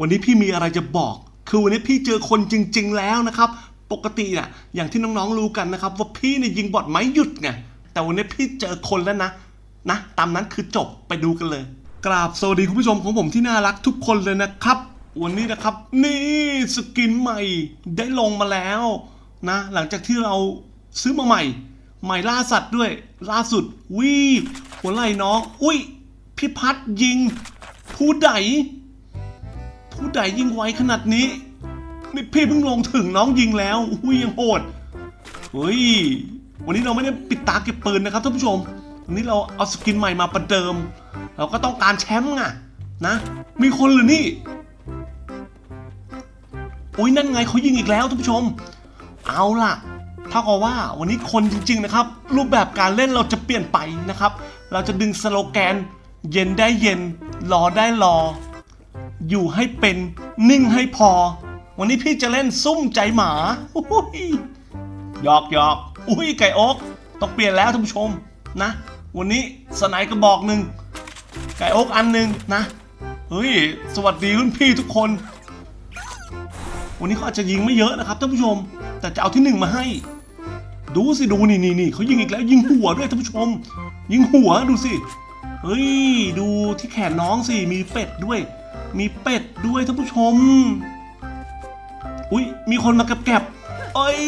วันนี้พี่มีอะไรจะบอก คือวันนี้พี่เจอคนจริง ๆ แล้วนะครับ ปกติน่ะ อย่างที่น้องๆรู้กันนะครับ ว่าพี่เนี่ยยิงบอทไม่หยุดไง แต่วันนี้พี่เจอคนแล้วนะ นะ ตามนั้นคือจบ ไปดูกันเลย กราบสวัสดีคุณผู้ชมของผมที่น่ารักทุกคนเลยนะครับ วันนี้นะครับ นี่สกินใหม่ได้ลงมาแล้วนะ หลังจากที่เราซื้อมาใหม่ ใหม่ล่าสัตว์ด้วย ล่าสุดวิหัวไหล่น้อง อุ้ย พี่พัดยิง ผู้ใด ผู้ใดยิงไวขนาดนี้นี่พี่เพิ่งลงถึงน้องยิงแล้วอุ้ยยังโหดเฮ้ยวันนี้เราไม่ได้ปิดตาเก็บปืนนะครับท่านผู้ชมวันนี้เราเอาสกินใหม่มาประเดิม เราก็ต้องการแชมป์ไงนะ มีคนหรือนี่อุ้ยนั่นไงเขายิงอีกแล้วท่านผู้ชม เอาล่ะเท่ากับว่าวันนี้คนจริง ๆนะครับ รูปแบบการเล่นเราจะเปลี่ยนไปนะครับ เราจะดึงสโลแกน เย็นได้เย็นรอได้รอ อยู่ให้เป็นนิ่งให้พอ วันนี้พี่จะเล่นซุ่มใจหมาอุ้ยหยอกหยอกอุ้ยไก่อกต้องเปลี่ยนแล้วท่านผู้ชมนะ วันนี้สไนกระบอกหนึ่งไก่อกอันหนึ่งนะเฮ้ยสวัสดีรุ่นพี่ทุกคน วันนี้เขาอาจจะยิงไม่เยอะนะครับท่านผู้ชม แต่จะเอาที่หนึ่งมาให้ ดูสิดูนี่นี่นี่เขายิงอีกแล้วยิงหัวด้วยท่านผู้ชม ยิงหัวดูสิเฮ้ยดูที่แขนน้องสิมีเป็ดด้วย มีเป็ดด้วยท่านผู้ชม อุ้ยมีคนมาแกบแกบเอ้ย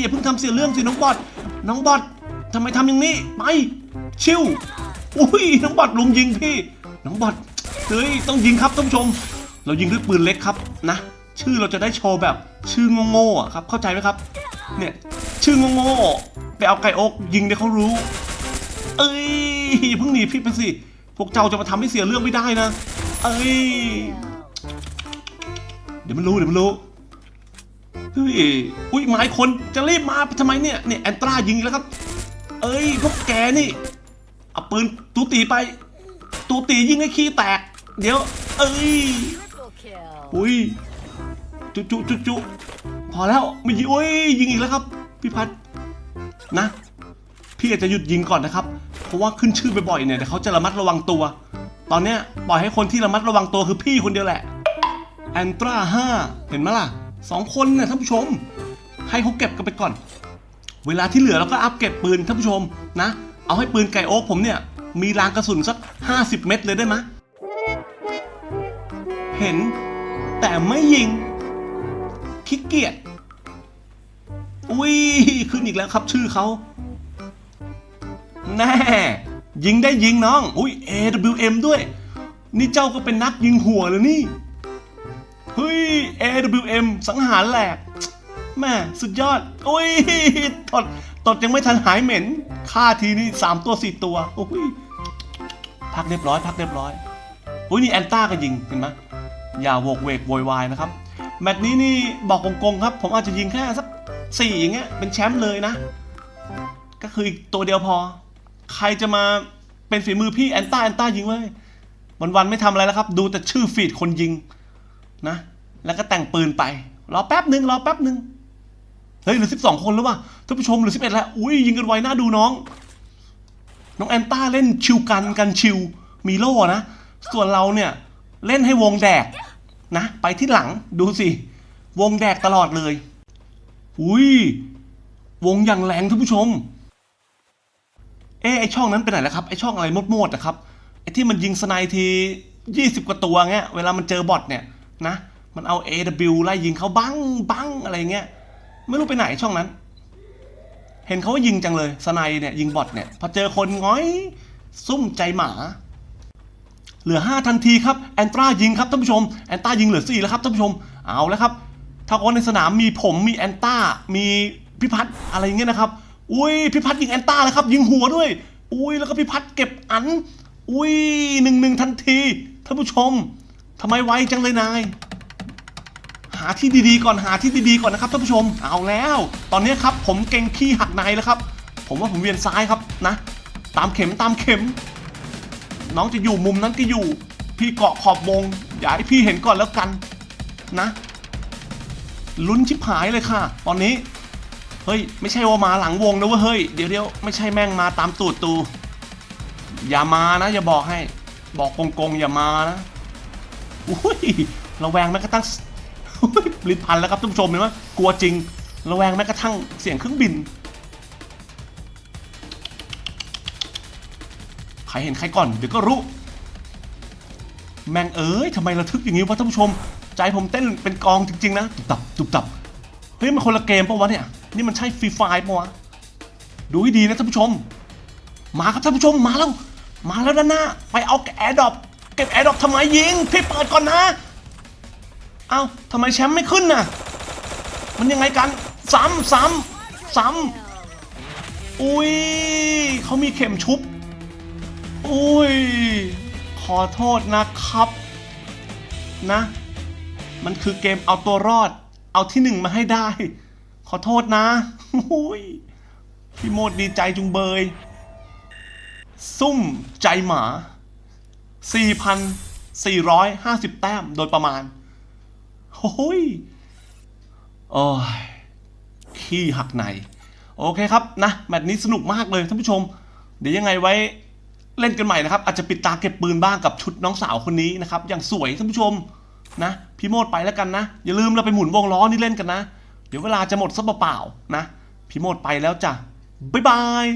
อย่าเพิ่งทำเสียเรื่องสิน้องบอดน้องบอดทำไมทำอย่างนี้ไปชิวอุ้ยน้องบอดลุมยิงพี่ น้องบอดเฮ้ยต้องยิงครับท่านผู้ชม เรายิงด้วยปืนเล็กครับนะ ชื่อเราจะได้โชว์แบบชื่อโง่ๆอะครับเข้าใจไหมครับ เนี่ยชื่อโง่ๆไปเอาไก่อกยิงเดี๋ยวเขารู้ เอ้ยอย่าเพิ่งหนีพี่ไปสิพวกเจ้าจะมาทำให้เสียเรื่องไม่ได้นะ เอ้ย เดี๋ยวมันรู้เดี๋ยวมันรู้เฮ้ยอุ้ยหมายคนจะรีบมาทำไมเนี่ยเนี่ยแอนตรายิงแล้วครับ เอ้ยพวกแกนี่เอาปืนตูตีไป ตูตียิงให้ขี้แตก เดี๋ยว เอ้ยอุ้ยจุจุจุจุพอแล้วไม่ยิงอุ้ยยิงอีกแล้วครับ พี่พัดนะ พี่อาจจะหยุดยิงก่อนนะครับ เพราะว่าขึ้นชื่อบ่อยๆเนี่ยเดี๋ยวเขาจะระมัดระวังตัว ตอนเนี้ยปล่อยให้คนที่ระมัดระวังตัวคือพี่คนเดียวแหละแอนตราห้าเห็นไหมล่ะสองคนเนี่ยท่านผู้ชม ให้เขาเก็บกันไปก่อน เวลาที่เหลือเราก็อัพเก็บปืนท่านผู้ชมนะ เอาให้ปืนไก่โอ๊กผมเนี่ย มีรางกระสุนสัก 50 เม็ดเลยได้ไหมเห็นแต่ไม่ยิงขี้เกียจอุ้ยขึ้นอีกแล้วครับชื่อเขาแน่ ยิงได้ยิงน้อง อุ้ย AWM ด้วย นี่เจ้าก็เป็นนักยิงหัวเลยนี่ เฮ้ย AWM สังหารแหลกแม่สุดยอดโอ้ยตดตดยังไม่ทันหายเหม็นฆ่าทีนี่สามตัวสี่ตัวโอ้ย พักเรียบร้อย พักเรียบร้อย อุ้ยนี่แอนต้าก็ยิงเห็นไหมอย่าโวกเวกโวยวายนะครับ แมตช์นี้นี่บอกกงๆครับ ผมอาจจะยิงแค่สักสี่อย่างเงี้ยเป็นแชมป์เลยนะ ก็คืออีกตัวเดียวพอ ใครจะมาเป็นฝีมือพี่แอนต้าแอนต้ายิงไว้ยวันไม่ทำอะไรแล้วครับ ดูแต่ชื่อฟีดคนยิงนะ แล้วก็แต่งปืนไป รอแป๊บหนึ่งรอแป๊บหนึ่งเฮ้ยเหลือสิบสองคนแล้วว่ะท่านผู้ชมเหลือสิบเอ็ดแล้วอุ้ยยิงกันไวน่าดูน้อง น้องแอนต้าเล่นชิวกันกันชิวมีโล่นะ ส่วนเราเนี่ยเล่นให้วงแดกนะ ไปที่หลังดูสิ วงแดกตลอดเลย อุ้ยวงอย่างแรงท่านผู้ชม เอ๊ะไอช่องนั้นไปไหนแล้วครับไอช่องอะไรมดๆนะครับไอที่มันยิงสไนทียี่สิบกว่าตัวเงี้ยเวลามันเจอบอทเนี่ยนะมันเอา AW ไล่ยิงเขาบังบังอะไรเงี้ยไม่รู้ไปไหนช่องนั้น เห็นเขาว่ายิงจังเลยสไนเนี่ยยิงบอทเนี่ยพอเจอคนง้อย ซุ่มใจหมาเหลือ 5 ทันทีครับแอนตรายิงครับท่านผู้ชมแอนตรายิงเหลือ 4 แล้วครับท่านผู้ชมเอาแล้วครับถ้าว่าในสนามมีผมมีแอนตรามีพิพัฒน์อะไรเงี้ยนะครับ อุ้ยพิพัฒน์ยิงแอนตราเลยครับ ยิงหัวด้วย อุ้ยแล้วก็พิพัฒน์เก็บอัน อุ้ยหนึ่งหนึ่งทันทีท่านผู้ชมทำไมไวจังเลยนาย หาที่ดีๆก่อนหาที่ดีๆก่อนนะครับท่านผู้ชมเอาแล้ว ตอนนี้ครับผมเก่งขี้หักในแล้วครับ ผมว่าผมเวียนซ้ายครับนะ ตามเข็มตามเข็ม น้องจะอยู่มุมนั้นก็อยู่ พี่เกาะขอบวงอย่าให้พี่เห็นก่อนแล้วกันนะลุ้นชิบหายเลยค่ะ ตอนนี้ เฮ้ย ไม่ใช่ว่ามาหลังวงนะเว้ยเฮ้ยเดี๋ยวเดี๋ยวไม่ใช่แม่งมาตามตูดตู อย่ามานะ อย่าบอกให้ บอกกงๆอย่ามานะอุ้ยระแวงแม้กระทั่งลิ้นพันแล้วครับท่านผู้ชมเห็นไหมกลัวจริงระแวงแม้กระทั่งเสียงเครื่องบิน ใครเห็นใครก่อนเดี๋ยวก็รู้ แม่งเอ้ยทำไมระทึกอย่างนี้วะท่านผู้ชม ใจผมเต้นเป็นกองจริง ๆ นะ ตุบตับตุบตับเฮ้ยมันคนละเกมปะวะเนี่ย นี่มันใช่ฟรีไฟล์ปะวะดูให้ดีนะท่านผู้ชม มาครับท่านผู้ชมมาแล้ว มาแล้วด้านหน้า ไปเอาแอร์ดรอปเก็บแอร์ดรอปทำไมยิงพี่เปิดก่อนนะเอ้าทำไมแชมป์ไม่ขึ้นน่ะ มันยังไงกันซ้ำซ้ำซ้ำอุ้ยเขามีเข็มชุบ อุ้ย ขอโทษนะครับ นะ มันคือเกมเอาตัวรอด เอาที่หนึ่งมาให้ได้ ขอโทษนะอุ้ยพี่โมดดีใจจุงเบย ซุ่มใจหมา 4,450 แต้มโดยประมาณโอ้ยโอ้ยขี้หักใน โอเคครับนะแมตช์นี้สนุกมากเลยท่านผู้ชม เดี๋ยวยังไงไว้เล่นกันใหม่นะครับ อาจจะปิดตาเก็บปืนบ้างกับชุดน้องสาวคนนี้นะครับ อย่างสวยท่านผู้ชมนะ พี่โมดไปแล้วกันนะ อย่าลืมเราไปหมุนวงล้อนี่เล่นกันนะ เดี๋ยวเวลาจะหมดซะเปล่าๆนะ พี่โมดไปแล้วจ้ะบ๊ายบาย